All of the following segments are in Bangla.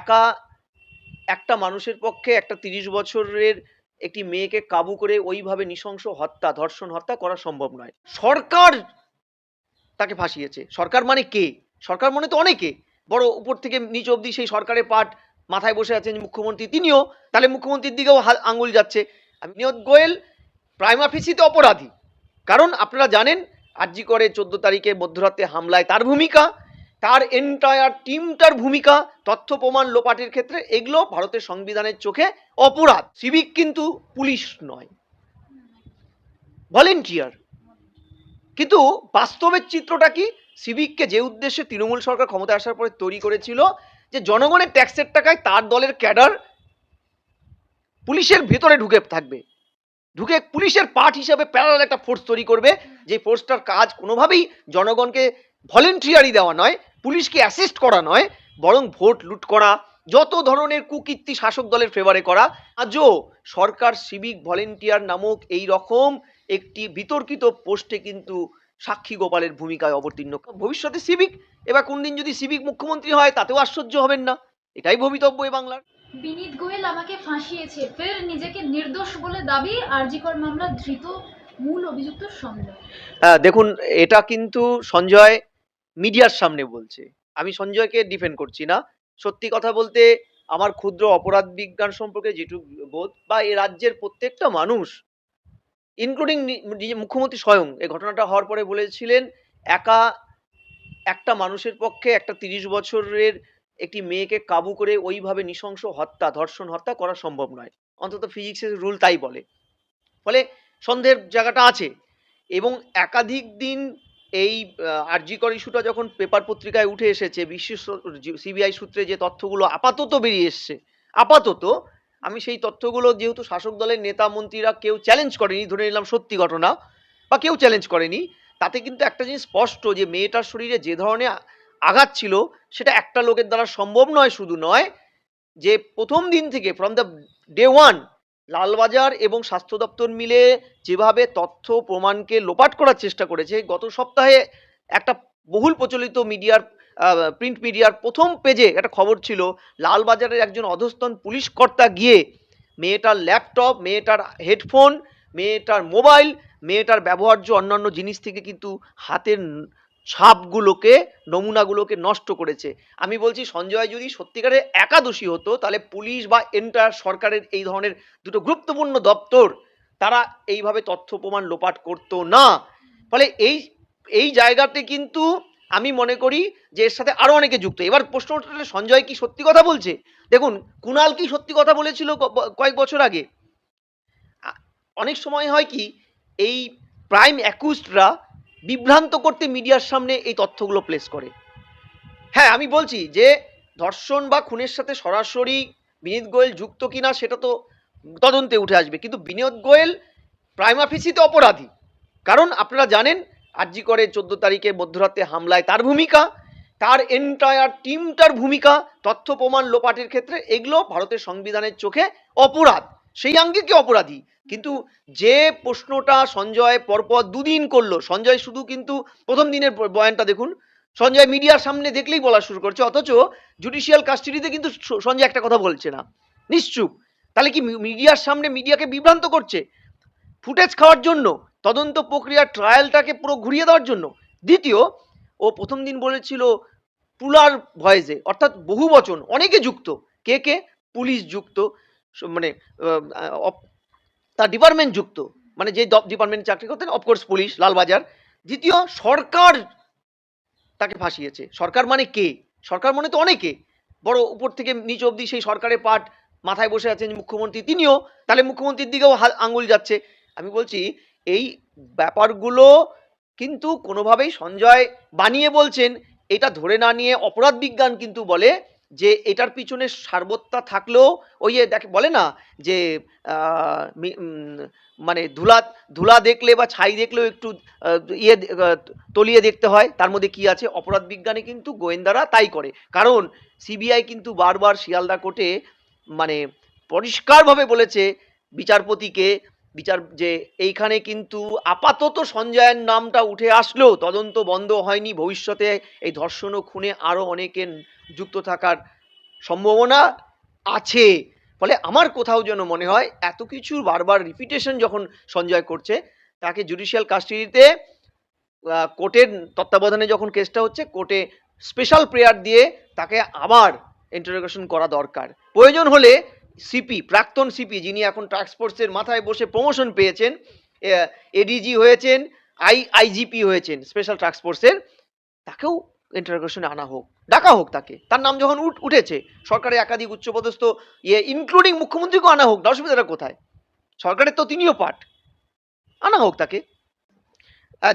একা একটা মানুষের পক্ষে একটা তিরিশ বছরের একটি মেয়েকে কাবু করে ওইভাবে নৃশংস হত্যা, ধর্ষণ, হত্যা করা সম্ভব নয়। সরকার তাকে ফাঁসিয়েছে। সরকার মানে কে? সরকার মানে তো অনেকে। বড় উপর থেকে নিচ অবধি সেই সরকারের পাঠ মাথায় বসে আছেন মুখ্যমন্ত্রী। তিনিও তাহলে মুখ্যমন্ত্রীর দিকেও আঙুল যাচ্ছে। নিয়ত গোয়েল, প্রাইম অফিসিতে অপরাধী। কারণ আপনারা জানেন, আরজি করে চোদ্দ তারিখে মধ্যরাতে হামলায় তার ভূমিকা। তার এন্টায়ার টিমটার ভূমিকা, তথ্য প্রমাণ লোপাটের ক্ষেত্রে, এগুলো ভারতের সংবিধানের চোখে অপরাধ। সিভিক কিন্তু পুলিশ নয়। ভলেন্টিয়ার কিন্তু বাস্তবের চিত্রটা কি? সিভিককে যে উদ্দেশ্যে তৃণমূল সরকার ক্ষমতায় আসার পরে তৈরি করেছিল, যে জনগণের ট্যাক্সের টাকায় তার দলের ক্যাডার পুলিশের ভেতরে ঢুকে থাকবে। ঢুকে পুলিশের পার্ট হিসাবে প্যারাল একটা ফোর্স তৈরি করবে। যে ফোর্সটার কাজ কোনোভাবেই জনগণকে ভলেন্টিয়ারি দেওয়া নয় পুলিশকে অ্যাসিস্ট করা নয় বরং ভোট লুট করা যত ধরনের কুকীর্তি শাসক দলের ফেভারে করা। আজও সরকার সিভিক ভলেন্টিয়ার নামক এই রকম একটি বিতর্কিত পোস্টে কিন্তু সাক্ষী গোপালের ভূমিকায় অবতীর্ণ। ভবিষ্যতে সিভিক এবার কোনদিন যদি সিভিক মুখ্যমন্ত্রী হয় তাতেও আশ্চর্য হবেন না। এটাই ভবিতব্য এ বাংলার। বিনীত গোয়েল আমাকে ফাঁসিয়েছে। ফের নিজেকে নির্দোষ বলে দাবি আরজিকর মামলা ধৃত মূল অভিযুক্ত সঞ্জয়। দেখুন এটা কিন্তু সঞ্জয় মিডিয়ার সামনে বলছে। আমি সঞ্জয়কে ডিফেন্ড করছি না। সত্যি কথা বলতে, আমার ক্ষুদ্র অপরাধ বিজ্ঞান সম্পর্কে যেটুকু বোধ, বা এই রাজ্যের প্রত্যেকটা মানুষ ইনক্লুডিং মুখ্যমন্ত্রী স্বয়ং এই ঘটনাটা হওয়ার পরে বলেছিলেন, একা একটা মানুষের পক্ষে একটা তিরিশ বছরের একটি মেয়েকে কাবু করে ওইভাবে নৃশংস হত্যা, ধর্ষণ, হত্যা করা সম্ভব নয়। অন্তত ফিজিক্সের রুল তাই বলে। ফলে সন্দেহের জায়গাটা আছে। এবং একাধিক দিন এই আরজিকর ইস্যুটা যখন পেপার পত্রিকায় উঠে এসেছে বিশেষ সিবিআই সূত্রে যে তথ্যগুলো আপাতত বেরিয়ে এসছে, আপাতত আমি সেই তথ্যগুলো যেহেতু শাসক দলের নেতা, মন্ত্রীরা কেউ চ্যালেঞ্জ করেনি, ধরে নিলাম সত্যি ঘটনা, বা কেউ চ্যালেঞ্জ করেনি, তাতে কিন্তু একটা জিনিস স্পষ্ট যে মেয়েটার শরীরে যে ধরনের আঘাত ছিল, সেটা একটা লোকের দ্বারা সম্ভব নয়, শুধু নয় যে প্রথম দিন থেকে from the day one Lalbazar এবং স্বাস্থ্য দপ্তর মিলে যেভাবে তথ্য প্রমাণকে লোপাট করার চেষ্টা করেছে, গত সপ্তাহে একটা বহুল প্রচলিত মিডিয়ার প্রিন্ট মিডিয়ার প্রথম পেজে একটা খবর ছিল, লালবাজারের একজন অধস্তন পুলিশ কর্তা গিয়ে মেয়েটার ল্যাপটপ, মেয়েটার হেডফোন, মেয়েটার মোবাইল, মেয়েটার ব্যবহার্য অন্যান্য জিনিস থেকে কিন্তু হাতের ছাপগুলোকে নমুনাগুলোকে নষ্ট করেছে। আমি বলছি, সঞ্জয় যদি সত্যিকারে একাদশী হতো, তাহলে পুলিশ বা এন্টার সরকারের এই ধরনের দুটো গুরুত্বপূর্ণ দপ্তর, তারা এইভাবে তথ্য প্রমাণ লোপাট করতো না। ফলে এই এই জায়গাতে কিন্তু আমি মনে করি যে এর সাথে আরও অনেকে যুক্ত। এবার প্রশ্ন উঠলে সঞ্জয় কি সত্যি কথা বলছে? দেখুন, কুণাল কি সত্যি কথা বলেছিল কয়েক বছর আগে? অনেক সময় হয় কি, এই প্রাইম অ্যাকুস্টরা বিভ্রান্ত করতে মিডিয়ার সামনে এই তথ্যগুলো প্লেস করে। হ্যাঁ আমি বলছি যে ধর্ষণ বা খুনের সাথে সরাসরি বিনীত গোয়েল যুক্ত কিনা সেটা তো তদন্তে উঠে আসবে। কিন্তু বিনোদ গোয়েল প্রাইম অফিসিতে অপরাধী। কারণ আপনারা জানেন, আরজি করে চোদ্দ তারিখে মধ্যরাতে হামলায় তার ভূমিকা, তার এন্টায়ার টিমটার ভূমিকা, তথ্য প্রমাণ লোপাটের ক্ষেত্রে এগুলো ভারতের সংবিধানের চোখে অপরাধ। সেই আঙ্গিকে অপরাধী? কিন্তু যে প্রশ্নটা সঞ্জয় পরপর দুদিন করল, সঞ্জয় শুধু কিন্তু প্রথম দিনের বয়ানটা দেখুন, সঞ্জয় মিডিয়ার সামনে দেখলেই বলা শুরু করছে, অথচ জুডিশিয়াল কাস্টডিতে কিন্তু সঞ্জয় একটা কথা বলছে না। নিশ্চুপ। তাহলে কি মিডিয়ার সামনে মিডিয়াকে বিভ্রান্ত করছে? ফুটেজ খাওয়ার জন্য, তদন্ত প্রক্রিয়ার ট্রায়ালটাকে পুরো ঘুরিয়ে দেওয়ার জন্য। দ্বিতীয়, ও প্রথম দিন বলেছিল পুলার ভয়েসে, অর্থাৎ বহু বচন অনেকে যুক্ত। কে কে? পুলিশ যুক্ত। মানে তার ডিপার্টমেন্ট যুক্ত। মানে যে ডিপার্টমেন্ট চাকরি করতেন অফকোর্স পুলিশ, লালবাজার। দ্বিতীয়, সরকার তাকে ফাঁসিয়েছে। সরকার মানে কে? সরকার মানে তো অনেকে। বড় উপর থেকে নিচ অবধি সেই সরকারের পাঠ মাথায় বসে আছেন মুখ্যমন্ত্রী তিনিও। তাহলে মুখ্যমন্ত্রীর দিকেও আঙুল যাচ্ছে। আমি বলছি, এই ব্যাপারগুলো কিন্তু কোনোভাবেই সঞ্জয় বানিয়ে বলছেন। এটা ধরে না নিয়ে অপরাধ বিজ্ঞান কিন্তু বলে যে এটার পিছনে সারবত্তা থাকলেও ওই দেখে, বলে না যে মানে ধুলা ধুলা দেখলে বা ছাই দেখলেও একটু ইয়ে তলিয়ে দেখতে হয়। তার মধ্যে কি আছে? অপরাধ বিজ্ঞানে কিন্তু গোয়েন্দারা তাই করে। কারণ সিবিআই কিন্তু বারবার শিয়ালদা কোর্টে মানে পরিষ্কারভাবে বলেছে বিচারপতিকে বিচার যে এইখানে কিন্তু আপাতত সঞ্জয়ের নামটা উঠে আসলেও তদন্ত বন্ধ হয়নি। ভবিষ্যতে এই ধর্ষণ ও খুনে আরও অনেকে যুক্ত থাকার সম্ভাবনা আছে। ফলে আমার কোথাও যেন মনে হয় এত কিছু বারবার রিপিটেশন যখন সঞ্জয় করছে, তাকে জুডিশিয়াল কাস্টডিতে কোর্টের তত্ত্বাবধানে যখন কেসটা হচ্ছে, কোর্টে স্পেশাল প্রেয়ার দিয়ে তাকে আবার ইন্টারোগেশন করা দরকার। প্রয়োজন হলে সিপি প্রাক্তন সিপি যিনি এখন ফোর্সের মাথায় বসে প্রমোশন পেয়েছেন এডিজি হয়েছেন আই আইজিপি হয়েছেন স্পেশাল ফোর্সের তাকেও ইন্টারগ্রেশনে আনা হোক, ডাকা হোক তাকে। তার নাম যখন উঠ, উঠেছে, সরকারের একাধিক উচ্চপদস্থ ইয়ে ইনক্লুডিং মুখ্যমন্ত্রীকেও আনা হোক না অসুবিধাটা কোথায়? সরকারের তো তিনিও পার্ট আনা হোক তাকে।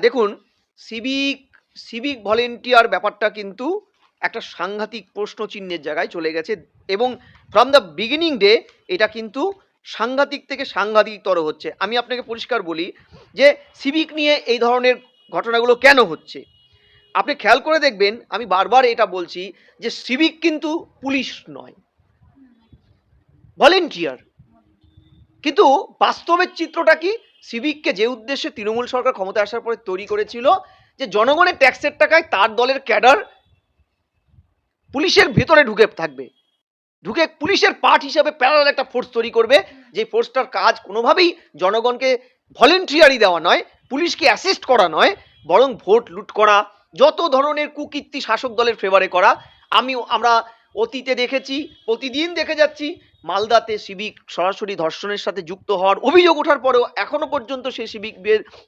দেখুন সিভিক সিভিক ভলেন্টিয়ার ব্যাপারটা কিন্তু একটা সাংঘাতিক প্রশ্ন চিহ্নের জায়গায় চলে গেছে এবং ফ্রম দ্য বিগিনিং ডে এটা কিন্তু সাংঘাতিক থেকে সাংঘাতিকতর হচ্ছে। আমি আপনাকে পরিষ্কার বলি যে সিভিক নিয়ে এই ধরনের ঘটনাগুলো কেন হচ্ছে? আপনি খেয়াল করে দেখবেন, আমি বারবার এটা বলছি যে সিভিক কিন্তু পুলিশ নয়। ভলেন্টিয়ার কিন্তু বাস্তবের চিত্রটা কি? সিভিককে যে উদ্দেশ্যে তৃণমূল সরকার ক্ষমতা আসার পরে তৈরি করেছিল যে জনগণের ট্যাক্সের টাকায় তার দলের ক্যাডার পুলিশের ভেতরে ঢুকে থাকবে। ঢুকে পুলিশের পার্ট হিসাবে প্যারাল একটা ফোর্স তৈরি করবে। যে ফোর্সটার কাজ কোনোভাবেই জনগণকে ভলেন্টিয়ারি দেওয়া নয়, পুলিশকে অ্যাসিস্ট করা নয়, বরং ভোট লুট করা, যত ধরনের কুকীর্তি শাসক দলের ফেভারে করা। আমি আমরা অতীতে দেখেছি, প্রতিদিন দেখে যাচ্ছি মালদাতে সিভিক সরাসরি ধর্ষণের সাথে যুক্ত হওয়ার অভিযোগ ওঠার পরেও এখনও পর্যন্ত সেই সিভিক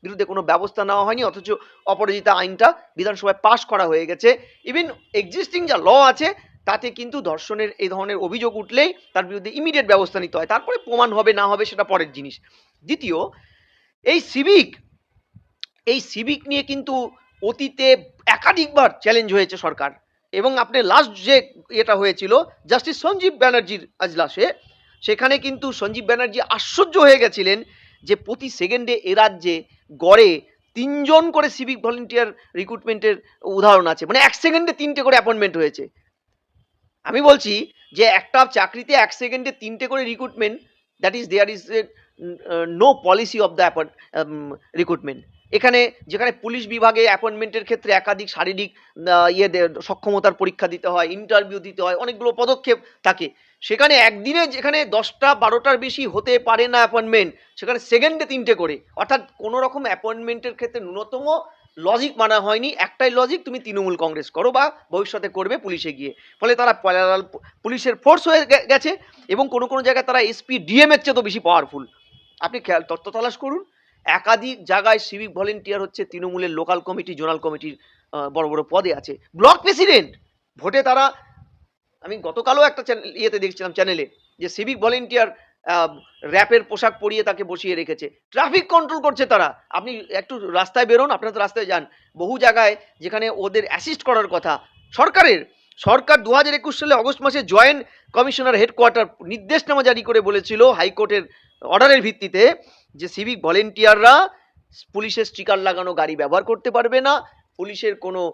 বিরুদ্ধে কোনো ব্যবস্থা নেওয়া হয়নি, অথচ অপরাজিতা আইনটা বিধানসভায় পাশ করা হয়ে গেছে। ইভেন এক্সিস্টিং যা ল আছে, তাতে কিন্তু ধর্ষণের এই ধরনের অভিযোগ উঠলেই তার বিরুদ্ধে ইমিডিয়েট ব্যবস্থা নিতে হয়। তারপরে প্রমাণ হবে, না হবে, সেটা পরের জিনিস। দ্বিতীয়, এই সিভিক এই সিভিক নিয়ে কিন্তু অতীতে একাধিকবার চ্যালেঞ্জ হয়েছে সরকার। এবং আপনি লাস্ট যে এটা হয়েছিল জাস্টিস সঞ্জীব ব্যানার্জির আজলাসে সেখানে কিন্তু সঞ্জীব ব্যানার্জি আশ্চর্য হয়ে গেছিলেন যে প্রতি সেকেন্ডে এ রাজ্যে গড়ে তিনজন করে সিভিক ভলেন্টিয়ার রিক্রুটমেন্টের উদাহরণ আছে। মানে এক সেকেন্ডে তিনটে করে অ্যাপয়েন্টমেন্ট হয়েছে। আমি বলছি যে একটা চাকরিতে এক সেকেন্ডে তিনটে করে recruitment that is there is no policy of the recruitment এখানে যেখানে পুলিশ বিভাগে অ্যাপয়েন্টমেন্টের ক্ষেত্রে একাধিক শারীরিক ইয়ে সক্ষমতার পরীক্ষা দিতে হয় ইন্টারভিউ দিতে হয়, অনেকগুলো পদক্ষেপ থাকে। সেখানে একদিনে যেখানে দশটা বারোটার বেশি হতে পারে না অ্যাপয়েন্টমেন্ট সেখানে সেকেন্ডে তিনটে করে। অর্থাৎ কোনো রকম অ্যাপয়েন্টমেন্টের ক্ষেত্রে ন্যূনতম লজিক মানা হয়নি। একটাই লজিক তুমি তৃণমূল কংগ্রেস করো বা ভবিষ্যতে করবে পুলিশে গিয়ে। ফলে তারা পুলিশের ফোর্স হয়ে গেছে এবং কোনো কোনো জায়গায় তারা এসপি ডিএম এর চেয়ে তো বেশি পাওয়ারফুল আপনি খেয়াল তত্ত্ব তালাশ করুন। একাধিক জায়গায় সিভিক ভলেন্টিয়ার হচ্ছে, তৃণমূলের লোকাল কমিটি জোনাল কমিটির বড় বড় পদে আছে। ব্লক প্রেসিডেন্ট ভোটে তারা, আমি গতকালও একটা চ্যানেল ইয়েতে দেখছিলাম চ্যানেলে যে সিভিক ভলেন্টিয়ার র্যাপের পোশাক পরিয়ে তাকে বসিয়ে রেখেছে। ট্রাফিক কন্ট্রোল করছে তারা। আপনি একটু রাস্তায় বেরোন, আপনারা তো রাস্তায় যান। বহু জায়গায় যেখানে ওদের অ্যাসিস্ট করার কথা, সরকারের। সরকার দু হাজার একুশ সালে অগস্ট মাসে জয়েন্ট কমিশনার হেডকোয়ার্টার নির্দেশনামা জারি করে বলেছিল, হাইকোর্টের অর্ডারের ভিত্তিতে যে সিভিক ভলেন্টিয়াররা পুলিশের স্টিকার লাগানো গাড়ি ব্যবহার করতে পারবে না, পুলিশের কোনো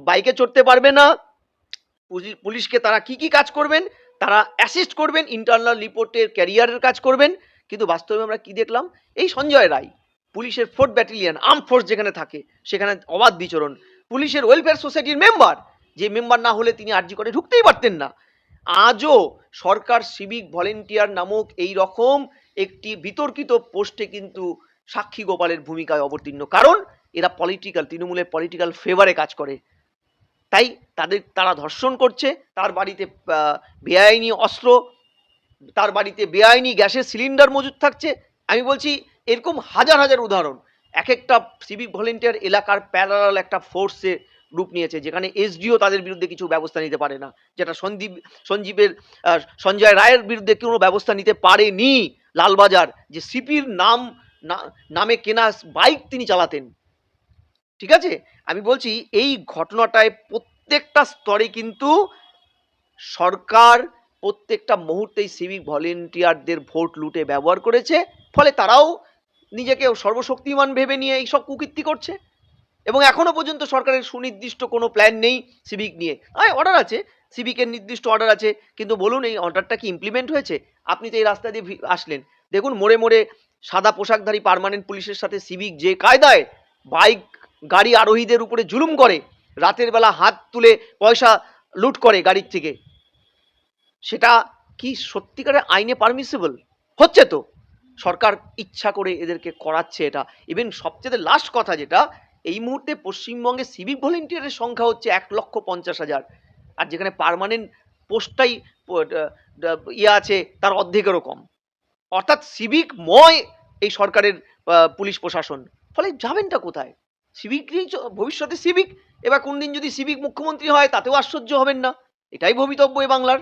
বাইকে চড়তে পারবে না পুলি- পুলিশকে তারা কি কি কাজ করবেন, তারা অ্যাসিস্ট করবেন ইন্টারনাল রিপোর্টের ক্যারিয়ারের কাজ করবেন, কিন্তু বাস্তবে আমরা কি দেখলাম, এই সঞ্জয় রায় পুলিশের ফোর্থ ব্যাটালিয়ন আর্ম ফোর্স যেখানে থাকে, সেখানে অবাধ বিচরণ, পুলিশের ওয়েলফেয়ার সোসাইটির মেম্বার যে মেম্বার না হলে তিনি আর্জি করে ঢুকতেই পারতেন না। আজও সরকার সিভিক ভলেন্টিয়ার নামক এই রকম একটি বিতর্কিত পোস্টে কিন্তু সাক্ষী গোপালের ভূমিকায় অবতীর্ণ। কারণ এরা পলিটিক্যাল তৃণমূলের পলিটিক্যাল ফেভারে কাজ করে। তাই তাদের, তারা ধর্ষণ করছে, তার বাড়িতে বেআইনি অস্ত্র, তার বাড়িতে বেআইনি গ্যাসের সিলিন্ডার মজুদ থাকছে। আমি বলছি, এরকম হাজার হাজার উদাহরণ। এক একটা সিভিক ভলেন্টিয়ার এলাকার প্যারালাল একটা ফোর্সে রূপ নিয়েছে, যেখানে এসডিও তাদের বিরুদ্ধে কিছু ব্যবস্থা নিতে পারে না। যেটা সন্দীপ, সঞ্জীবের সঞ্জয় রায়ের বিরুদ্ধে কোনো ব্যবস্থা নিতে পারেনি। লালবাজার, যে সিপির নাম নামে কেনা বাইক তিনি চালাতেন। ঠিক আছে? আমি বলছি, এই ঘটনাটায় প্রত্যেকটা স্তরে কিন্তু সরকার প্রত্যেকটা মুহূর্তেই সিভিক ভলেন্টিয়ারদের ভোট লুটে ব্যবহার করেছে, ফলে তারাও নিজেকে সর্বশক্তিমান ভেবে নিয়ে এইসব কুকীর্তি করছে। এবং এখনও পর্যন্ত সরকারের সুনির্দিষ্ট কোনো প্ল্যান নেই সিভিক নিয়ে। অর্ডার আছে। সিভিকের নির্দিষ্ট অর্ডার আছে। কিন্তু বলুন, এই অর্ডারটা কি ইমপ্লিমেন্ট হয়েছে? আপনি তো এই রাস্তা দিয়ে আসলেন। দেখুন, মোড়ে মোড়ে সাদা পোশাকধারী পারমানেন্ট পুলিশের সাথে সিভিক যে কায়দায় বাইক গাড়ি আরোহীদের উপরে জুলুম করে, রাতের বেলা হাত তুলে পয়সা লুট করে গাড়ির থেকে। সেটা কি সত্যিকারের আইনে পারমিসিবল হচ্ছে তো। সরকার ইচ্ছা করে এদেরকে করাচ্ছে এটা। ইভেন সবচেয়ে লাস্ট কথা যেটা, এই মুহূর্তে পশ্চিমবঙ্গে সিভিক ভলেন্টিয়ারের সংখ্যা হচ্ছে এক লক্ষ পঞ্চাশ হাজার। আর যেখানে পার্মানেন্ট পোস্টটাই ইয়ে আছে, তার অর্ধেকেরও কম। অর্থাৎ সিভিক ময় এই সরকারের পুলিশ প্রশাসন। ফলে যাবেনটা কোথায়? সিভিক ভবিষ্যতে সিভিক এবার কোনদিন যদি সিভিক মুখ্যমন্ত্রী হয়, তাতেও আশ্চর্য হবেন না। এটাই ভবিতব্য এ বাংলার।